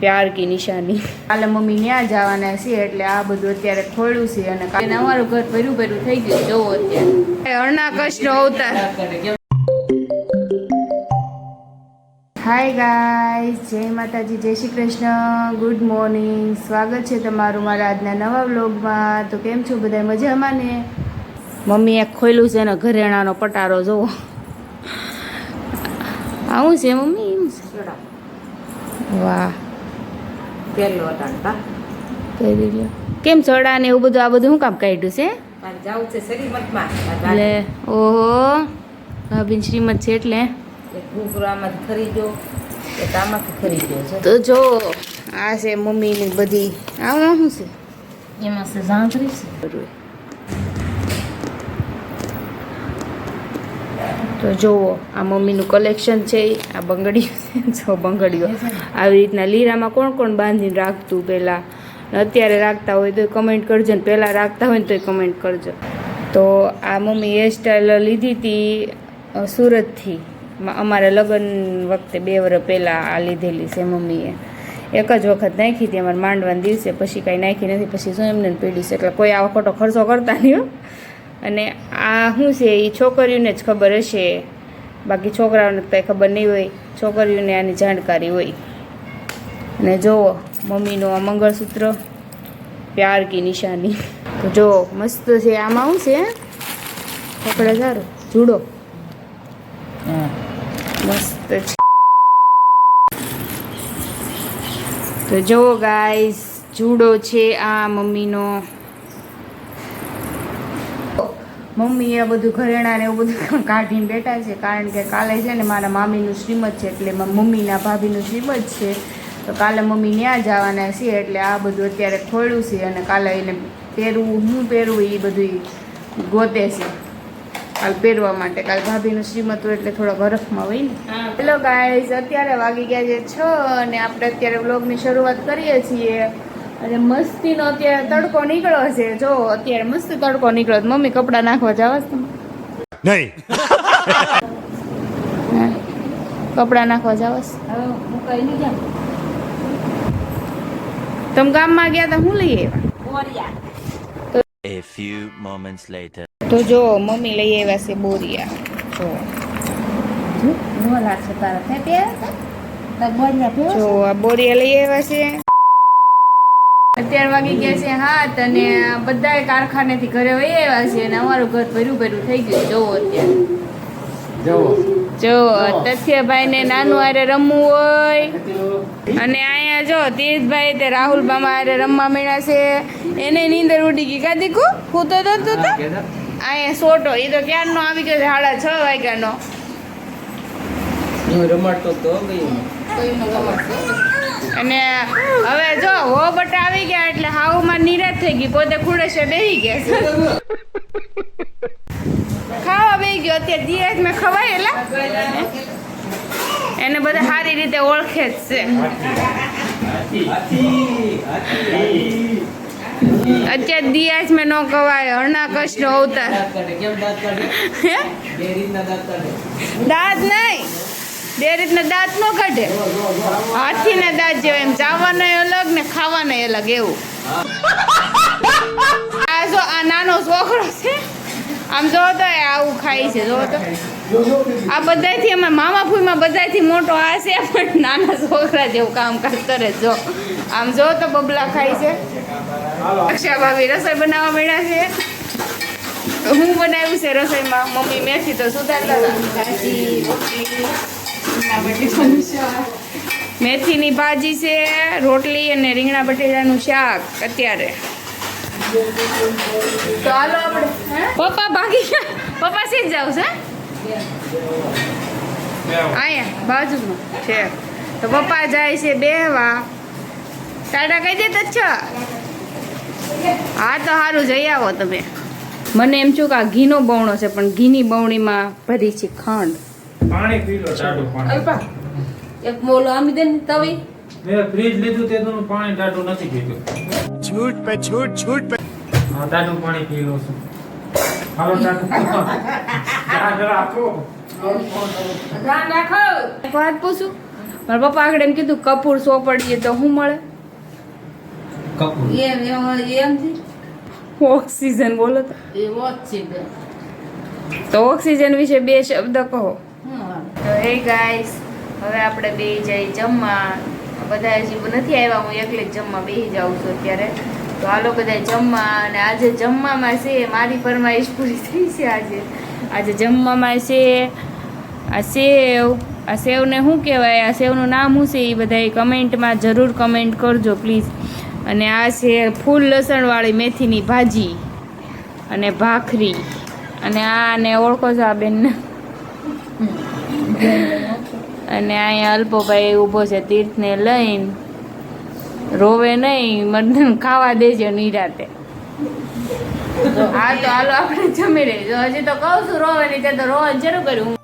પ્યાર કી નિશાની. કાલે મમ્મી ત્યાં જવાના છે એટલે આ બધું અત્યારે ખોલ્યું છે અને કાલે અમારું ઘર ભર્યું ભર્યું થઈ ગયું જોવો અત્યારે. અર્ણાકશનો અવતાર. હાય ગાય જય માતાજી જય શ્રી કૃષ્ણ. ગુડ મોર્નિંગ સ્વાગત છે તમારું મારા આજના નવા વ્લોગમાં. તો કેમ છો બધા? મજામાં ને? મમ્મીએ ખોલ્યું છે ને ઘરેણાનો પટારો જોવો. આવું છે મમ્મી? વાહ. પહેલો અટાણતા પહેરી લ્યો કેમ સોડા ને એવું બધું આ બધું શું કામ કાઢ્યું છે? જાવું છે શ્રીમતમાં એટલે ઓહો. ભાભી શ્રીમદ છે એટલે. તો જો આ છે મમ્મીની બધી. આમાં શું છે? એમાં છે ઝાંખરી છે. તો જુઓ, આ મમ્મીનું કલેક્શન છે, આ બંગડીઓ છે, જો બંગડીઓ. આવી રીતના લીરામાં કોણ કોણ બાંધીને રાખતું પહેલાં? અત્યારે રાખતા હોય તો કમેન્ટ કરજો ને, પહેલાં રાખતા હોય ને તોય કમેન્ટ કરજો. તો આ મમ્મી હેરસ્ટાઈલ લીધી હતી સુરતથી. અમારે લગ્ન વખતે બે વર્ષ પહેલાં આ લીધેલી છે મમ્મીએ. એક જ વખત નાખી હતી, અમારા માંડવાના દિવસે, પછી કાંઈ નાખી નથી, પછી શું એમને પીડી છે, એટલે કોઈ આવો ખોટો ખર્ચો કરતા નહીં. અને આ શું છે? એ છોકરીઓને જ ખબર હશે. બાકી છોકરાઓને કાંઈ ખબર નહીં હોય. છોકરીઓને આની જાણકારી હોય. અને જુઓ મમ્મીનું આ મંગળસૂત્ર પ્યાર કી નિશાની. તો જુઓ મસ્ત છે. આમાં શું છે? પકડે સારું. જુડો. મસ્ત છે. તો જુઓ ગાઈસ જુડો છે આ મમ્મીનો. મમ્મી એ બધું ઘરેણા ને એવું બધું કાઢીને બેઠા છે. કારણ કે કાલે છે ને મારા મામીનું શ્રીમત છે એટલે મમ્મીના ભાભીનું શ્રીમત છે. તો કાલે મમ્મી ત્યાં જવાના છે એટલે આ બધું અત્યારે ખોલ્યું છે અને કાલે એને પહેરવું હું પહેરવું એ બધું ગોતે છે. કાલ પહેરવા માટે. કાલ ભાભીનું શ્રીમત હોય એટલે થોડો બરફમાં હોય ને. હેલો ગાઈઝ અત્યારે વાગી ગયા છે છ અને આપણે અત્યારે વ્લોગની શરૂઆત કરીએ છીએ. અને મસ્તીનો અત્યારે તડકો નીકળ્યો છે. જો અત્યારે મસ્ત તડકો નીકળ્યો છે. મમ્મી કપડાં નાખવા જાવ નહીં. કપડાં નાખવા જાવ હવે હું કઈ નહીં જાઉં. તમે ગામમાં ગયા તા હું લઈ આવ્યા? A few moments later. તો જો મમ્મી લઈ આવ્યા છે બોરિયા. જો. નો લાગશે તારા. તે પહેરતા બોરિયા જો આ બોરિયા લઈ આવ્યા છે. અત્યારે વાગી ગયા છે હાથ અને બધાય કારખાનેથી ઘરે વહી આવ્યા છે અને અમારું ઘર ભર્યું ભર્યું થઈ ગયું જોવો અત્યારે. જો તથ્યભાઈ ને નાનું આરે રમવું હોય. અને અહીંયા જો તીર્થભાઈ તે રાહુલ મામા આરે રમવા મળ્યા છે. એને નીંદર ઉડી ગઈ. કાદી કુ હું તો તો અહીંયા સોટો એ તો ક્યારનો આવી ગયો સાડા છ વાગ્યાનો. રમાડતો તો ગયું અને હવે જો, હો બટા આવી ગયા એટલે હાવમાં નિરાશ થઈ ગઈ. પોતે ખુડેશે બેહી ગયા ખાવા બેહી ગયો. અત્યારે દિયાજ મેં ખવાયેલા. એને બધા સારી રીતે ઓળખે જ છે. અત્યારે દિયાજ મેં ન કવાય હરણાકશ નો અવતાર. દાંત નહીં. બે રીતના દાંત ન કાઢે. હાથીના દાંત જેવા એમ. ચાવવાના અલગ ને ખાવાના અલગ એવું. આ જો આ નાનો છોકરો છે. આમ જો તો એ આવું ખાય છે, જો તો. આ બધાયથી અમે મામા ફૂઈમાં બધાયથી મોટો આ છે, પણ નાના છોકરા જેવું કામ કરતો રહે, જો. આમ જો તો બબલા ખાય છે. અક્ષા ભાભી રસોઈ બનાવવા મળ્યા છે. હું બનાવ્યું છે રસોઈમાં? મમ્મી મેથી તો સુધારતા મેથીની ભાજી છે રોટલી અને રીંગણા બટેટાનું શાક અત્યારે. પપ્પા ભાગી ગયા. પપ્પા સી જાવ છે અહીંયા બાજુમાં છે. તો પપ્પા જાય છે બેહવા. ટાટા કહી દે છ. હા તો સારું જઈ આવો તમે. મને એમ છું કે આ ઘીનો બવણો છે પણ ઘીની બવણીમાં ભરી છે ખાંડ. પાણી પી લો ટાઢું પાણી. અલ્પા એક મોલો આમી દે ને તવી. મેં ફ્રીજ લીધું તે તેનું પાણી ટાઢું નથી પીધું. છૂટ પે છૂટ છૂટ પે. હા ટાઢું પાણી પી લો છું. હાલો ટાઢું ધ્યાન રાખો ધ્યાન રાખો એક વાત પૂછું? મારા પપ્પા આગળ એમ કીધું કપૂર સોપડીએ તો હું મળે? કપૂર? એમ એમ એમ ઓક્સિજન બોલો તો ઓક્સિજન વિશે બે શબ્દ કહો. તો હે ગાઈસ હવે આપણે બે જઈ જમવા. બધા હજી નથી આવ્યા, હું એકલી જ જમવા બેસી જાઉં છું અત્યારે. તો હાલો બધા જમવા, અને આજે જમવામાં છે, મારી ફરમાઈશ પૂરી થઈ છે આજે. આજે જમવામાં છે, આ સેવ, આ સેવને શું કહેવાય, આ સેવનું નામ શું છે એ બધા કમેન્ટમાં જરૂર કમેન્ટ કરજો, પ્લીઝ. અને આ છે ફૂલ લસણવાળી મેથીની ભાજી અને ભાખરી. અને આને ઓળખો છો આ બેનને? અને અહીંયા અલ્પોભાઈ ઊભો છે, તીર્થને લઈને. રોવે નહીં મર્દન ખાવા દેજો નિરાતે. હા તો હાલો, આપણે જમી રહીશું હજી તો કહું છું, રોવે નહીં, તે રોવા શરૂ કર્યું.